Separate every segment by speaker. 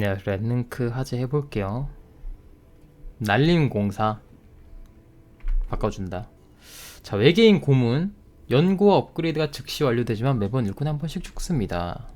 Speaker 1: 네, 랜링크 하재 해볼게요. 날림 공사 바꿔준다. 자, 외계인 고문 연구와 업그레이드가 즉시 완료되지만 매번 일꾼 한 번씩 죽습니다.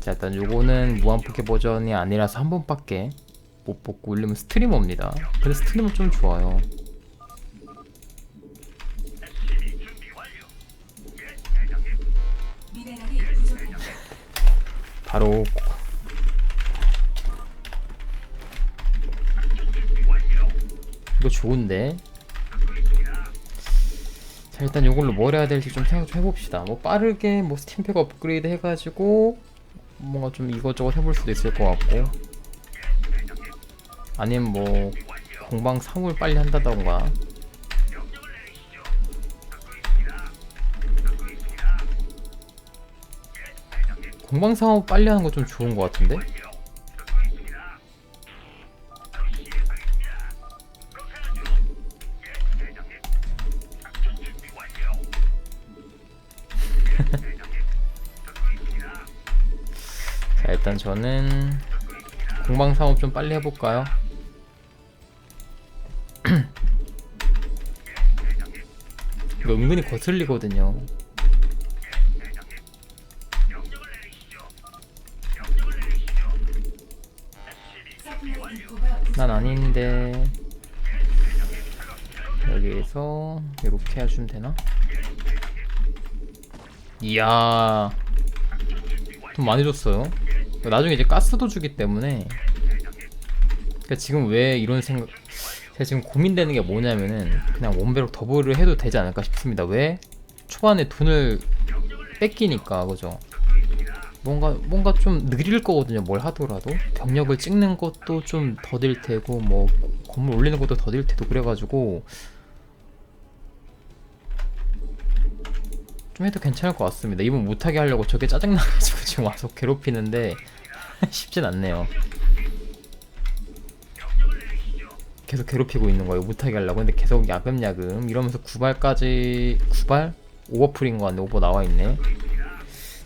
Speaker 1: 자, 일단 요거는 무한 포켓 버전이 아니라서 한 번밖에 못 뽑고 올리면 스트리머입니다. 근데 스트리머 좀 좋아요. 바로 이거 좋은데? 자 일단 이걸로 뭘 해야 될지 좀 생각 좀 해봅시다. 뭐 빠르게 뭐 스팀팩 업그레이드 해가지고 뭔가 좀 이것저것 해볼 수도 있을 것 같고. 아니면 뭐 공방 사물 빨리 한다던가 공방 사업 빨리 하는 거 좀 좋은 것 같은데 자 일단 저는 공방 사업 좀 빨리 해볼까요? 이거 은근히 거슬리거든요. 난 아닌데 여기에서 이렇게 해주면 되나? 이야 돈 많이 줬어요 나중에 이제 가스도 주기 때문에 그러니까 지금 왜 이런 생각 제가 지금 고민되는 게 뭐냐면은 그냥 원배럭 더블을 해도 되지 않을까 싶습니다 왜? 초반에 돈을 뺏기니까 그죠? 뭔가 뭔가 좀 느릴 거거든요. 뭘 하더라도 병력을 찍는 것도 좀 더딜 테고 뭐 건물 올리는 것도 더딜 테고 그래가지고 좀 해도 괜찮을 것 같습니다. 이번 못하게 하려고 저게 짜증나가지고 지금 와서 괴롭히는데 쉽진 않네요. 계속 괴롭히고 있는 거예요. 못하게 하려고. 근데 계속 야금야금 이러면서 9발까지 9발? 오버풀인 거 같네. 오버 나와 있네.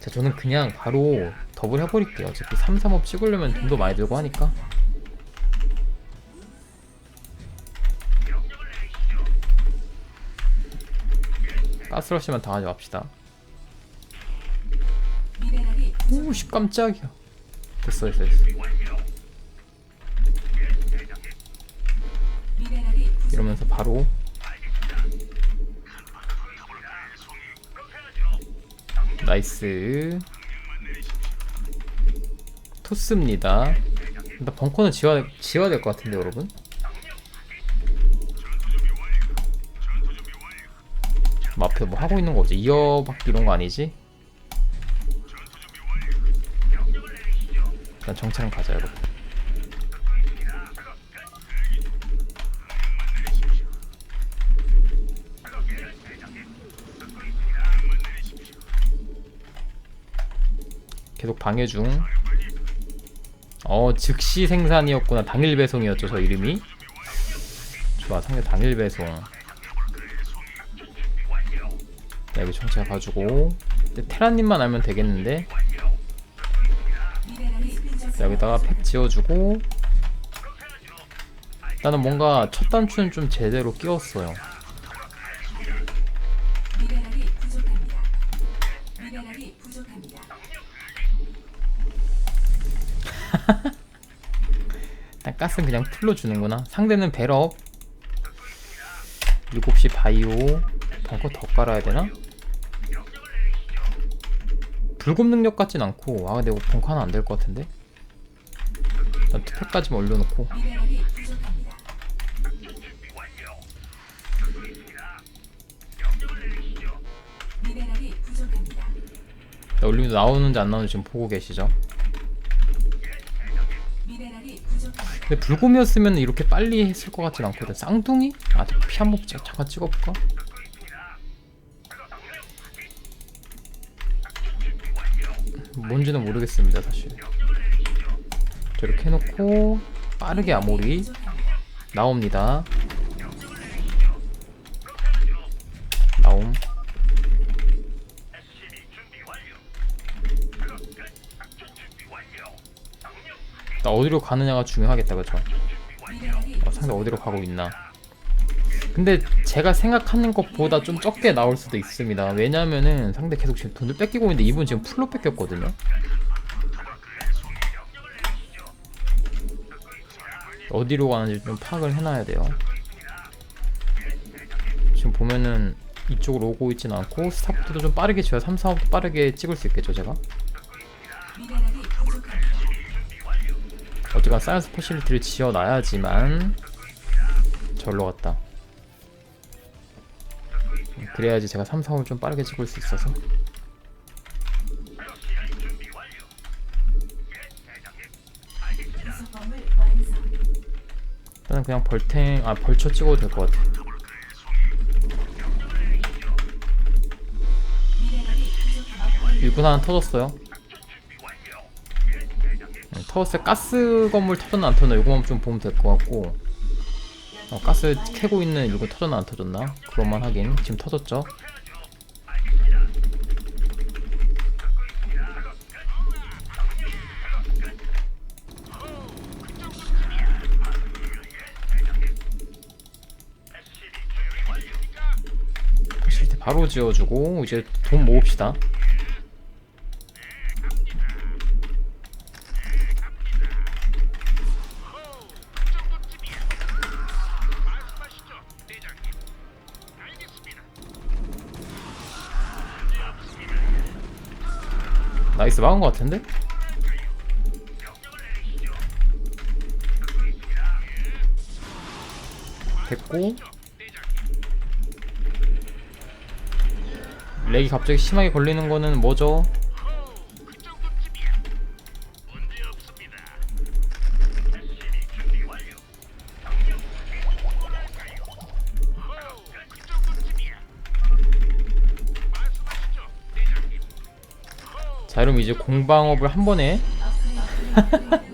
Speaker 1: 자 저는 그냥 바로 더블 해버릴게요. 어차피 3, 3업 찍으려면 돈도 많이 들고 하니까. 가스러시만 당하지 맙시다. 오씨 깜짝이야. 됐어 됐어 됐어. 이러면서 바로 나이스. 토스입니다. 일단 벙커는 지워야, 지워야 될 것 같은데 여러분. 뭐 앞에 뭐 하고 있는 거지? 이어받기 이런 거 아니지? 일단 정찰은 가자 여러분 계속 방해 중. 어, 즉시 생산이었구나. 당일 배송이었죠, 저 이름이. 좋아, 상대 당일 배송. 자, 여기 정찰 가지고. 테라님만 알면 되겠는데. 자, 여기다가 팩 지어주고. 나는 뭔가 첫 단추는 좀 제대로 끼웠어요. 일단 가스는 그냥 풀로 주는구나. 상대는 배럭. 7시 바이오. 벙커 더 깔아야 되나? 불급 능력 같진 않고. 아, 근데 벙커 하나 안 될 것 같은데? 일단 올려놓고.
Speaker 2: 미네랄이 부족합니다.
Speaker 1: 자, 올리면 나오는지 안 나오는지 지금 보고 계시죠? 근데 불곰이었으면 이렇게 빨리 했을 것 같진 않거든. 쌍둥이? 아, 피 한 번 잠깐 찍어볼까? 뭔지는 모르겠습니다, 사실. 저렇게 해놓고 빠르게 아모리. 나옵니다. 그러니까 어디로 가느냐가 중요하겠다
Speaker 2: 미네랄이
Speaker 1: 어, 상대 어디로 가고 있나? 근데 제가 생각하는 것보다 좀 적게 나올 수도 있습니다. 왜냐면은 상대 계속 지금 돈을 뺏기고 있는데 이분 지금 풀로 뺏겼거든요. 어디로 가는지 좀 파악을 해놔야 돼요. 지금 보면은 이쪽으로 오고 있진 않고 스타포트도 좀 빠르게 지어야 3, 4호도 빠르게 찍을 수 있겠죠 제가 어쨌건 사이언스 패실리티를 지어놔야지만 절로 갔다 그래야지 제가 3, 4호 좀 빠르게 찍을 수 있어서. 일단은 그냥 벌탱 아 벌쳐 찍어도 될 것 같아. 일꾼 하나 터졌어요 네, 터졌어요 가스 건물 터졌나 안 터졌나 이거만 좀 보면 될 것 같고. 어, 가스 캐고 있는 일꾼 터졌나 안 터졌나? 그것만 확인. 지금 터졌죠? 바로 지어주고 이제 돈 모읍시다 나이스 막은 것 같은데? 됐고 렉이 갑자기 심하게 걸리는 거는 뭐죠? 자 그럼 이제 공방업을 한 번에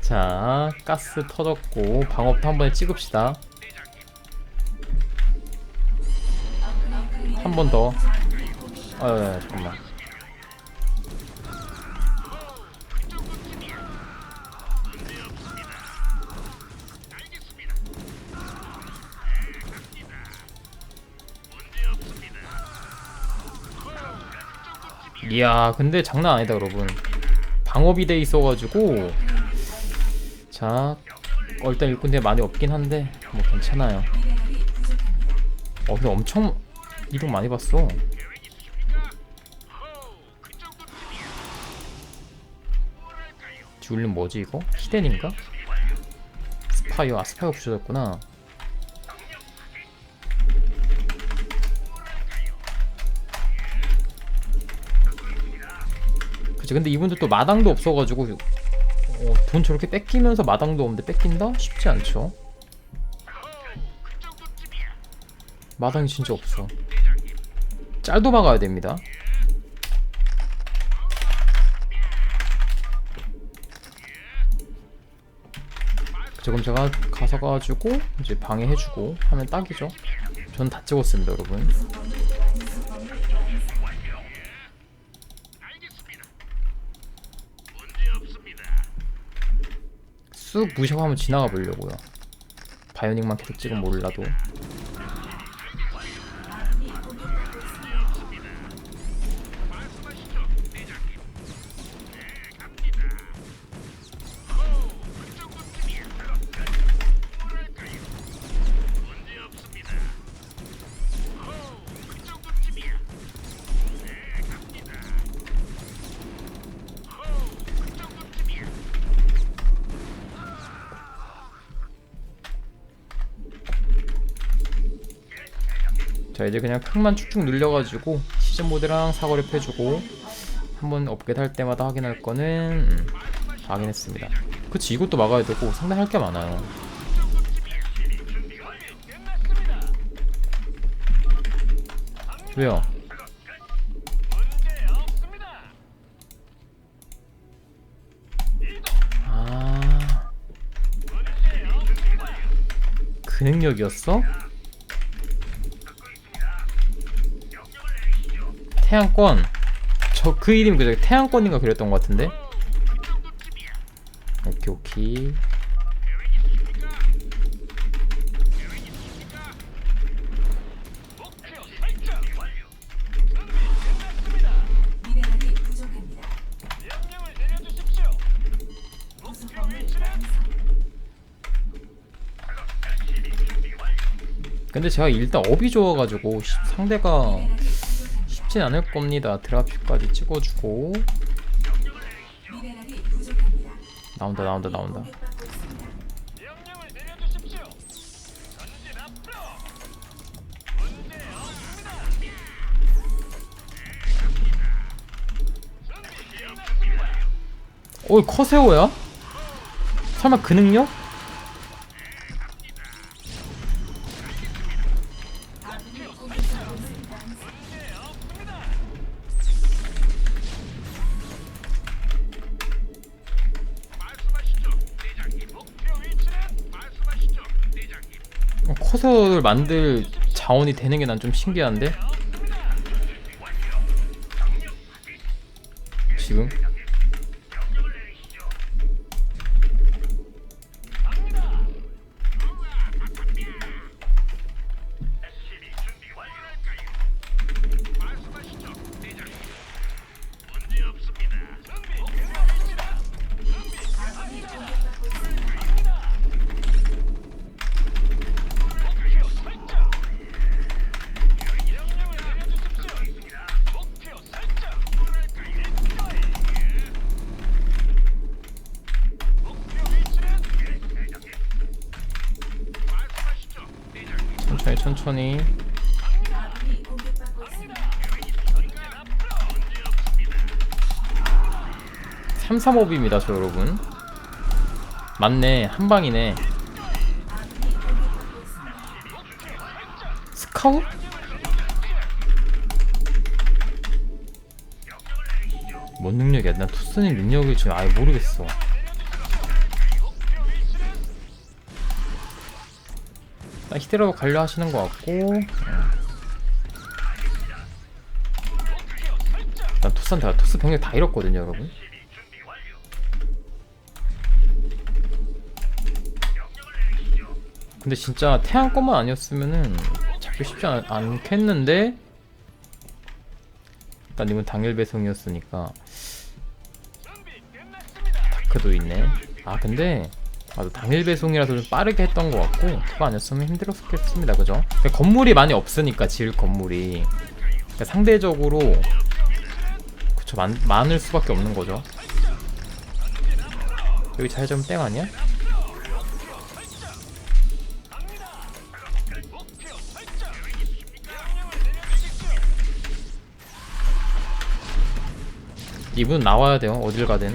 Speaker 1: 자 가스 터졌고 방업도 한 번에 찍읍시다 한 번 더. 아, 야, 잠깐만. 이야, 근데 장난 아니다, 여러분. 방업이 돼 있어가지고. 자, 어, 일단 일꾼들 많이 없긴 한데, 뭐 괜찮아요. 어, 근데 엄청 이동 많이 봤어. 듀얼린 뭐지 이거? 히덴인가? 스파이어, 아 스파이어 부셔졌구나. 그치 근데 이분들 또 마당도 없어가지고 어, 돈 저렇게 뺏기면서 마당도 없는데 뺏긴다? 쉽지 않죠. 마당이 진짜 없어. 짤도 막아야 됩니다. 지금 제가 가서 가지고 이제 방해해주고 하면 딱이죠. 전 다 찍었습니다, 여러분. 쑥 무시하고 한번 지나가 보려고요. 바이오닉만 계속 찍으면 몰라도. 자 이제 그냥 팩만 쭉쭉 늘려가지고 시즌 모드랑 사거리 패주고 한번 업그레이드 할 때마다 확인할 거는 음, 다 확인했습니다 그치 이것도 막아야 되고 상당히 할 게 많아요 왜요? 아... 그 능력이었어? 태양권 저 그 이름이 그저 태양권인가 그랬던 것 같은데 오케이 오케이. 근데 제가 일단 업이 좋아가지고 시- 상대가 쉽진 않을 겁니다 드랍슛까지 찍어주고. 나온다 나온다 나온다. 어이 커세오야? 설마 그 능력? 커세오를 만들 자원이 되는 게 난 좀 신기한데? 천천히. 335입니다 저 여러분 맞네 한방이네. 스카웃? 뭔 능력이야? 난 투스님 능력을 지금 아예 모르겠어. 히드라로 가려 하시는 것 같고. 투스한테 다- 투스 병력 다 잃었거든요, 여러분. 근데 진짜 태양 것만 아니었으면은 잡기 쉽지 않, 않겠는데 일단 이건 당일 배송이었으니까 다크도 있네 아 근데 아, 당일 배송이라서 좀 빠르게 했던 것 같고 그거 아니었으면 힘들었겠습니다. 그죠? 건물이 많이 없으니까 지을 건물이. 그러니까 상대적으로 그쵸 많, 많을 수밖에 없는 거죠. 여기 잘점 땡 아니야? 이분 나와야 돼요. 어딜 가든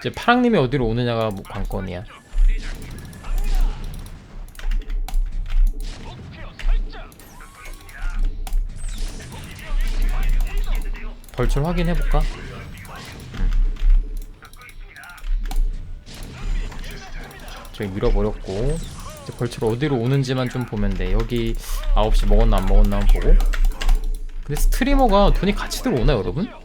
Speaker 1: 이제 파랑님이 어디로 오느냐가 뭐 관건이야 벌출 확인해볼까? 저기 밀어버렸고 이제 벌출 어디로 오는지만 좀 보면 돼 여기 9시 먹었나 안 먹었나 보고 근데 스트리머가 돈이 같이 들어오나 여러분?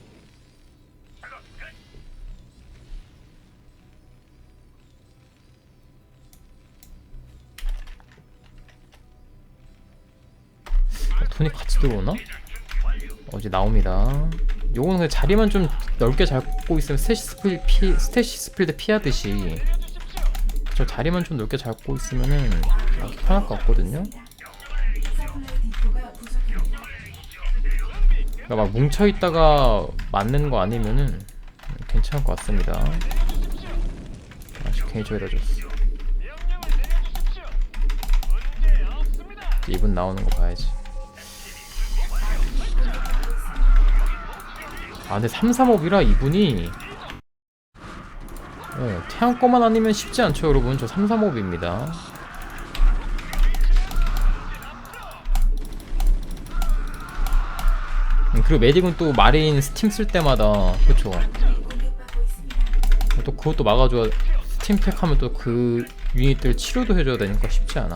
Speaker 1: 돈이 같이 들어오나? 어, 이제 나옵니다. 요거는 그냥 자리만 좀 넓게 잡고 있으면 스테시 스필 피, 스테시 스필드 피하듯이 저 자리만 좀 넓게 잡고 있으면은 아주 편할 것 같거든요. 그러니까 막 뭉쳐 있다가 맞는 거 아니면은 괜찮을 것 같습니다. 아쉽게 해줘야 줬어. 이분 나오는 거 봐야지. 아 근데 335이라 이분이 어, 태양 거만 아니면 쉽지 않죠 여러분. 저 335입니다. 음, 그리고 메딕은 또 마린 스팀 쓸 때마다 그쵸. 또 그것도 막아줘야 스팀 팩 하면 또 그 유닛들 치료도 해줘야 되니까 쉽지 않아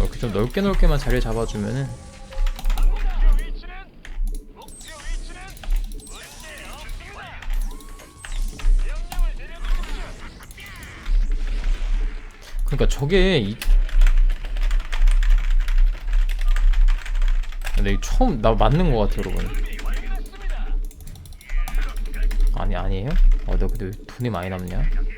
Speaker 1: 이렇게 좀 넓게 넓게만 자리 잡아주면은 그러니까 저게 이... 근데 처음 나 맞는 것 같아 여러분 아니 아니에요? 어, 너 근데 왜 돈이 많이 남냐?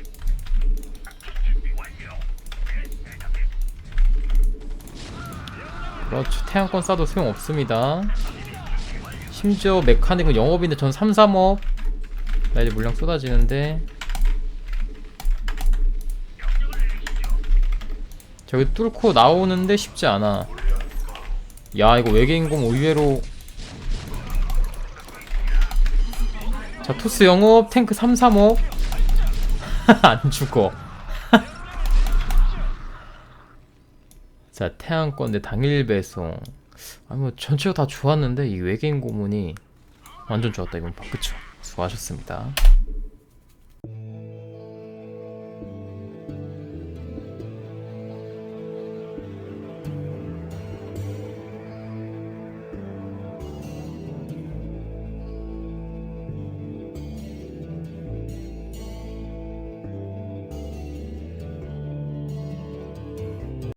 Speaker 1: 그렇죠. 태양권 싸도 소용없습니다. 심지어 메카닉은 영업인데 전 3, 3업. 나 이제 물량 쏟아지는데. 저기 뚫고 나오는데 쉽지 않아. 야, 이거 외계인공 의외로. 자, 토스 영업, 탱크 3, 3업. 안 죽어. 자 태양권 대 당일 배송. 아니 뭐 전체가 다 좋았는데 이 외계인 고문이 완전 좋았다 이건 그쵸? 수고하셨습니다